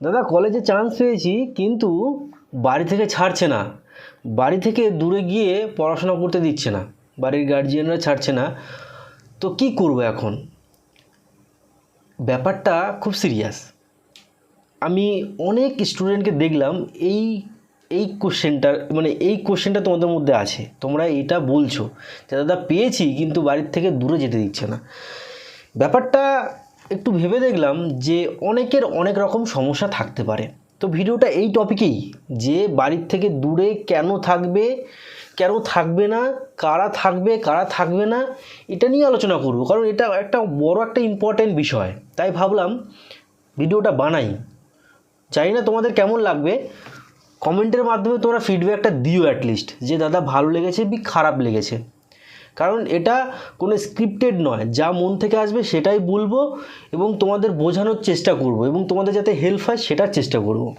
দাদা কলেজে চান্স পেয়েছি, কিন্তু বাড়ি থেকে ছাড়ছে না। বাড়ি থেকে দূরে গিয়ে পড়াশোনা করতে দিচ্ছে না। বাড়ির গার্জিয়ানরা ছাড়ছে না। তো কি করব এখন? ব্যাপারটা খুব সিরিয়াস আমি অনেক স্টুডেন্টকে দেখলাম, এই এই কোশ্চেনটার মানে এই কোশ্চেনটা তোমাদের মধ্যে আছে। তোমরা এটা বলছো যে, দাদা, পেয়েছি, কিন্তু বাড়ির থেকে দূরে যেতে দিচ্ছে না। ব্যাপারটা একটু ভেবে দেখলাম যে অনেকের অনেক রকম সমস্যা থাকতে পারে। তো ভিডিওটা এই টপিকেই যে বাড়ির থেকে দূরে কেন থাকবে কেন থাকবে না, কারা থাকবে কারা থাকবে না, এটা নিয়ে আলোচনা করব। কারণ এটা একটা বড় একটা ইম্পর্ট্যান্ট বিষয়। তাই ভাবলাম ভিডিওটা বানাই। জানি না তোমাদের কেমন লাগবে। কমেন্টের মাধ্যমে তোমরা ফিডব্যাকটা দিও অ্যাটলিস্ট যে, দাদা, ভালো লেগেছে, বি, খারাপ লেগেছে। কারণ এটা কোনো স্ক্রিপ্টেড নয়। যা মন থেকে আসবে সেটাই বলব এবং তোমাদের বোঝানোর চেষ্টা করব এবং তোমাদের যাতে হেল্প হয় সেটার চেষ্টা করব।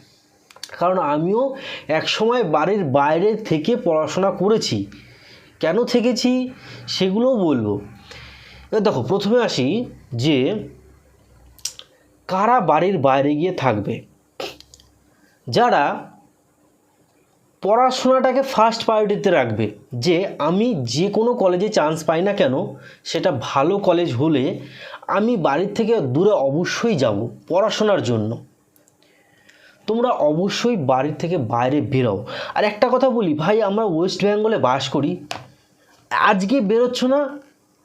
কারণ আমিও একসময় বাড়ির বাইরে থেকে পড়াশোনা করেছি। কেন থেকেছি সেগুলোও বলব। এবার দেখো, প্রথমে আসি যে কারা বাড়ির বাইরে গিয়ে থাকবে? যারা পড়াশোনাটাকে ফার্স্ট প্রায়োরিটিতে রাখবে যে আমি যে কোনো কলেজে চান্স পাই না কেন, সেটা ভালো কলেজ হলে আমি বাড়ির থেকে দূরে অবশ্যই যাব পড়াশোনার জন্য। তোমরা অবশ্যই বাড়ির থেকে বাইরে বেরো আর একটা কথা বলি, ভাই, আমরা ওয়েস্ট বেঙ্গলে বাস করি। আজকে বেরোচ্ছ না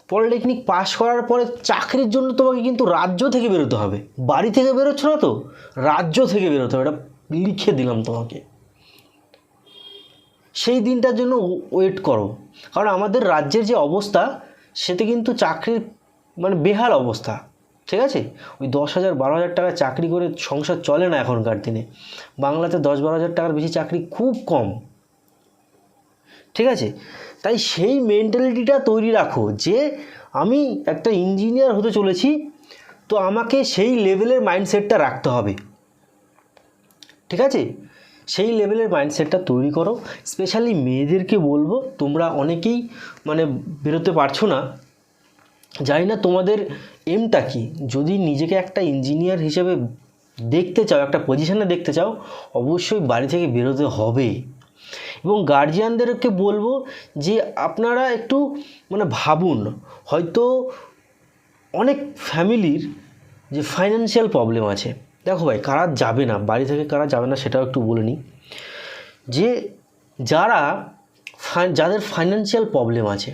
পলিটেকনিক পাশ করার পরে চাকরির জন্য তোমাকে কিন্তু রাজ্য থেকে বেরোতে হবে। বাড়ি থেকে বেরোচ্ছ না তো? রাজ্য থেকে বেরোতে হবে, এটা লিখে দিলাম তোমাকে। সেই দিনটার জন্য ওয়েট করো। কারণ আমাদের রাজ্যের যে অবস্থা, সেতে কিন্তু চাকরির মানে বেহাল অবস্থা, ঠিক আছে? ওই দশ হাজার, বারো হাজার টাকা চাকরি করে সংসার চলে না এখনকার দিনে। বাংলাতে দশ, বারো হাজার টাকার বেশি চাকরি খুব কম, ঠিক আছে? তাই সেই মেন্টালিটিটা তৈরি রাখো যে, আমি একটা ইঞ্জিনিয়ার হতে চলেছি, তো আমাকে সেই লেভেলের মাইন্ডসেটটা রাখতে হবে। ঠিক আছে? সেই লেভেলের মাইন্ডসেটটা তৈরি করো। স্পেশালি মেয়েদেরকে বলব, তোমরা অনেকেই মানে বেরোতে পারছ না। জানি না তোমাদের এমটা কি। যদি নিজেকে একটা ইঞ্জিনিয়ার হিসেবে দেখতে চাও, একটা পজিশানে দেখতে চাও, অবশ্যই বাড়ি থেকে বেরোতে হবে। এবং গার্জিয়ানদেরকে বলব যে, আপনারা একটু মানে ভাবুন। হয়তো অনেক ফ্যামিলির যে ফাইন্যান্সিয়াল প্রবলেম আছে দেখো ভাই, কারা যাবে না, বাড়ি থেকে কারা যাবে না সেটাও একটু বলে নিই। যে যারা যাদের ফাইন্যান্সিয়াল প্রবলেম আছে,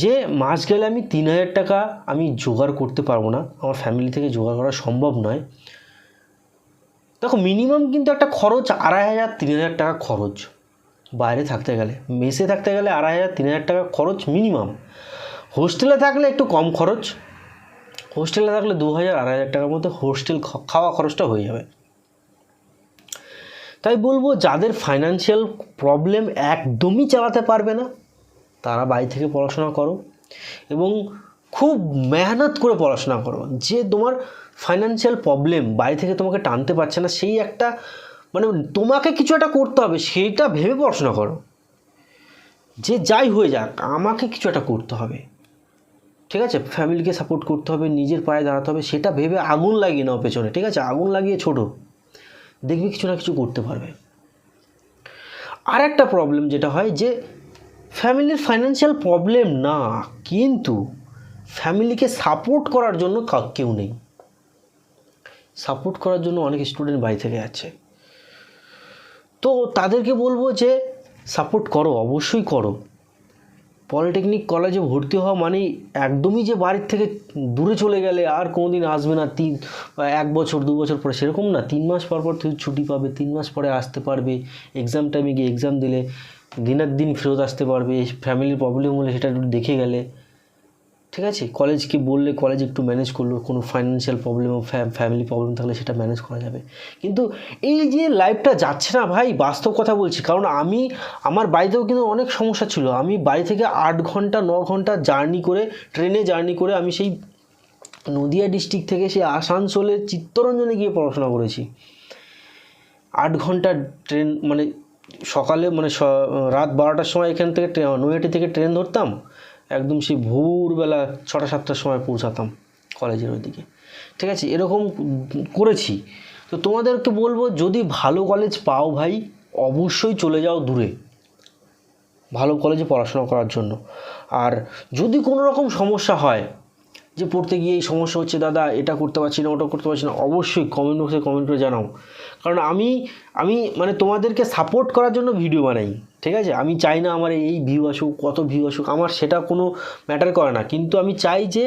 যে মাস গেলে আমি তিন হাজার টাকা আমি জোগাড় করতে পারব না, আমার ফ্যামিলি থেকে জোগাড় করা সম্ভব নয়। দেখো মিনিমাম কিন্তু একটা খরচ আড়াই হাজার, তিন হাজার টাকা খরচ। বাইরে থাকতে গেলে, মেসে থাকতে গেলে আড়াই হাজার, তিন হাজার টাকা খরচ মিনিমাম হোস্টেলে থাকলে একটু কম খরচ হোস্টেলে থাকলে দু হাজার, আড়াই হাজার টাকার মধ্যে হোস্টেল খাওয়া খরচটা হয়ে যাবে। তাই বলব, যাদের ফাইনান্সিয়াল প্রবলেম একদমই চালাতে পারবে না, তারা বাড়ি থেকে পড়াশোনা করো এবং খুব মেহনত করে পড়াশোনা করো। যে তোমার ফাইনান্সিয়াল প্রবলেম বাড়ি থেকে তোমাকে টানতে পারছে না, সেই একটা মানে তোমাকে কিছু একটা করতে হবে, সেইটা ভেবে পড়াশোনা করো। যে যাই হয়ে যাক, আমাকে কিছু একটা করতে হবে। ঠিক আছে? ফ্যামিলিকে সাপোর্ট করতে হবে, নিজের পায়ে দাঁড়াতে হবে, সেটা ভেবে আগুন লাগিয়ে নাও পেছনে, ঠিক আছে? আগুন লাগিয়ে ছোটো। দেখবে কিছু না কিছু করতে পারবে। আর একটা প্রবলেম যেটা হয় যে ফ্যামিলির ফাইন্যান্সিয়াল প্রবলেম না, কিন্তু ফ্যামিলিকে সাপোর্ট করার জন্য কেউ নেই। সাপোর্ট করার জন্য অনেক স্টুডেন্ট বাড়ি থেকে যাচ্ছে। তো তাদেরকে বলব যে সাপোর্ট করো, অবশ্যই করো। পলিটেকনিক কলেজে ভর্তি হওয়া মানেই একদমই যে বাড়ির থেকে দূরে চলে গেলে আর কোনোদিন আসবে না, তিন, এক বছর, দু বছর পরে সেরকম না। তিন মাস পর পর তুই ছুটি পাবে, তিন মাস পরে আসতে পারবে এক্সাম টাইমে গিয়ে এক্সাম দিলে, দিনের দিন ফেরত আসতে পারবে ফ্যামিলির প্রবলেম হলে সেটা একটু দেখে গেলে। ঠিক আছে? কলেজকে বললে কলেজ একটু ম্যানেজ করল, কোনো ফাইন্যান্সিয়াল প্রবলেম ফ্যামিলি প্রবলেম থাকলে সেটা ম্যানেজ করা যাবে। কিন্তু এই যে লাইফটা যাচ্ছে না ভাই, বাস্তব কথা বলছি। কারণ আমি, আমার বাড়িতেও কিন্তু অনেক সমস্যা ছিল। আমি বাড়ি থেকে আট ঘণ্টা, ন ঘণ্টা জার্নি করে ট্রেনে জার্নি করে আমি সেই নদিয়া ডিস্ট্রিক্ট থেকে সেই আসানসোলের চিত্তরঞ্জনে গিয়ে পড়াশোনা করেছি। আট ঘণ্টা ট্রেন মানে সকালে মানে রাত বারোটার সময় এখান থেকে নৈহাটি থেকে ট্রেন ধরতাম। একদম সেই ভোরবেলা ছটা, সাতটার সময় পৌঁছাতাম কলেজের ওইদিকে। ঠিক আছে? এরকম করেছি। তো তোমাদেরকে বলব, যদি ভালো কলেজ পাও ভাই, অবশ্যই চলে যাও দূরে। ভালো কলেজে পড়াশোনা করার জন্য। আর যদি কোনো রকম সমস্যা হয়, যে পড়তে গিয়ে এই সমস্যা হচ্ছে, দাদা, এটা করতে পারছি না, ওটা করতে পারছি না, অবশ্যই কমেন্ট বক্সে কমেন্ট করে জানাও। কারণ আমি আমি মানে তোমাদেরকে সাপোর্ট করার জন্য ভিডিও বানাই। ঠিক আছে? আমি চাই না আমার এই ভিউ আসুক, কত ভিউ আসুক, আমার সেটা কোনো ম্যাটার করে না। কিন্তু আমি চাই যে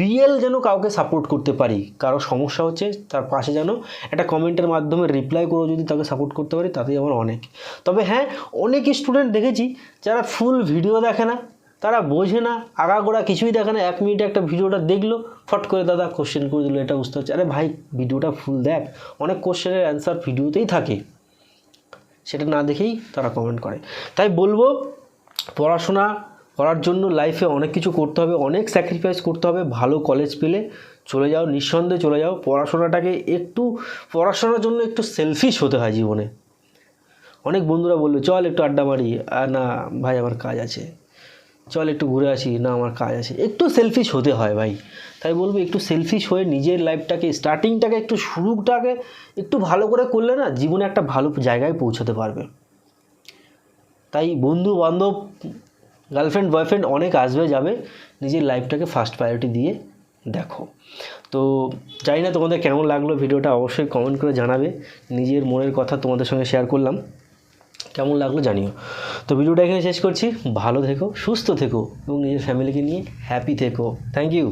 রিয়েল যেন কাউকে সাপোর্ট করতে পারি। কারও সমস্যা হচ্ছে, তার পাশে যেন একটা কমেন্টের মাধ্যমে রিপ্লাই করে যদি তাকে সাপোর্ট করতে পারি, তাতেই আমার অনেক। তবে হ্যাঁ অনেক স্টুডেন্ট দেখেছি, যারা ফুল ভিডিও দেখে না, তারা বোঝে না, আগাগোড়া কিছুই দেখে না। এক মিনিটে একটা ভিডিওটা দেখল, ফট করে দাদা কোশ্চেন করে দিল, এটা বুঝতে হচ্ছে আরে ভাই ভিডিওটা ফুল দেখ। অনেক কোশ্চেনের অ্যান্সার ভিডিওতেই থাকে। সেটা না দেখেই তারা কমেন্ট করে। তাই বলব, পড়াশোনা করার জন্য লাইফে অনেক কিছু করতে হবে, অনেক স্যাক্রিফাইস করতে হবে, ভালো কলেজ পেলে চলে যাও, নিঃসন্দেহে চলে যাও। পড়াশোনাটাকে একটু, পড়াশোনার জন্য একটু সেলফিশ হতে হয় জীবনে। অনেক বন্ধুরা বলল, চল একটু আড্ডা মারি। আর না, ভাই, আমার কাজ আছে। চল একটু ঘুরে আসি, না আমার কাজ আছে। একটু সেলফিশ হতে হয় ভাই। তাই বলব, একটু সেলফিশ হয়ে নিজের লাইফটাকে স্টার্টিংটাকে একটু শুরুটাকে একটু ভালো করে করলে না জীবনে একটা ভালো জায়গায় পৌঁছাতে পারবে। তাই বন্ধু, বান্ধব গার্লফ্রেন্ড বয়ফ্রেন্ড অনেক আসবে, যাবে। নিজের লাইফটাকে ফার্স্ট প্রায়োরিটি দিয়ে দেখো। তো জানি না তোমাদের কেমন লাগল, ভিডিওটা অবশ্যই কমেন্ট করে জানাবে। নিজের মনের কথা তোমাদের সঙ্গে শেয়ার করলাম। কেমন লাগল জানিও। তো ভিডিওটা এখানে শেষ করছি। ভালো থেকো, সুস্থ থেকো এবং নিজের ফ্যামিলিকে নিয়ে হ্যাপি থেকো। Thank you